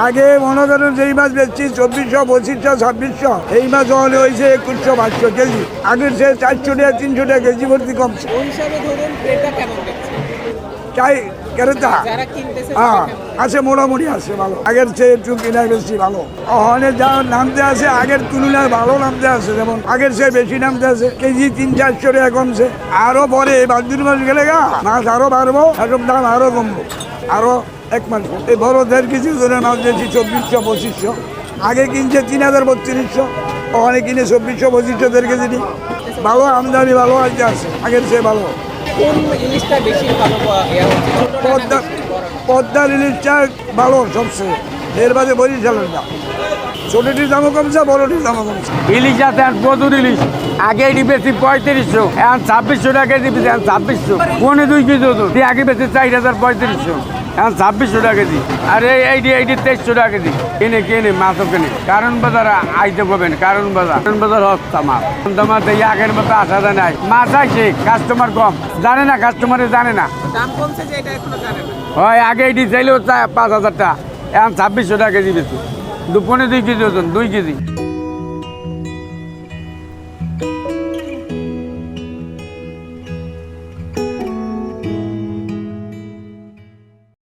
আগে মনে করেন যেই মাছ বেচছি চব্বিশশো পঁচিশশো ছাব্বিশশো এই মাছ হলে হয়েছে একুশশো পাঁচশো কেজি। আগের সে চারশো টাকা তিনশো টাকা কেজি ভর্তি কমছে। চাই ক্রেতা তা? হ্যাঁ? আছে মোটামুটি আছে ভালো। আগের চেয়ে একটু কিনা বেশি ভালো। ওখানে যা নামতে আছে আগের তুলনায় ভালো নামতে আছে যেমন আগের চেয়ে বেশি নামতে আছে কেজি তিন চারশো টাকা কমছে। আরও পরে বাদুর মাস গেলে গা মাছ আরও বাড়বো এসব দাম আরও কমবো। আরও এক মাস এই বড় দেড় কেজি ধরে মাছ দিয়েছি চব্বিশশো পঁচিশশো। আগে কিনছে তিন হাজার বত্রিশশো ওখানে কিনে চব্বিশশো পঁচিশশো দেড় কেজি নি ভালো আমদানি ভালো আছে আছে আগের চেয়ে ভালো। কোন ইলিশটা বেশি ভালো পদ্মা? পদ্মার ইলিশটা ভালো সবচেয়ে এর বাদে বরিশালের না। ছোটটির দামও কমছে বড়টির দামও কমছে। ইলিশ আছে এখন প্রচুর ইলিশ আগে এটি বেশি পঁয়ত্রিশশো, এখন ছাব্বিশশো টাকা কেজি এখন ছাব্বিশশো। পনেরো দুই কেজি হতো আগে বেশি চার হাজার পঁয়ত্রিশশো। এখন ছাব্বিশশো টাকা কেজি। আর এই এইটি এইটি তেইশশো টাকা কেজি। কিনে কিনে মাছও কিনে। কারণ বাজার আইতে পাবেন কারণ বাজার। কারণ বাজার হস্তা মাছ। তোমার এই আগের মতো আসা যায় নাই। মাছ আইছে কাস্টমার কম। জানে না কাস্টমারে জানে না। দাম কমছে যে এটা এখনও জানে না। হয় আগে এটি চাইলেও পাঁচ হাজার টাকা। এখন ছাব্বিশশো টাকা কেজি বেশি দুপুরে দুই কেজি ওজন দুই কেজি।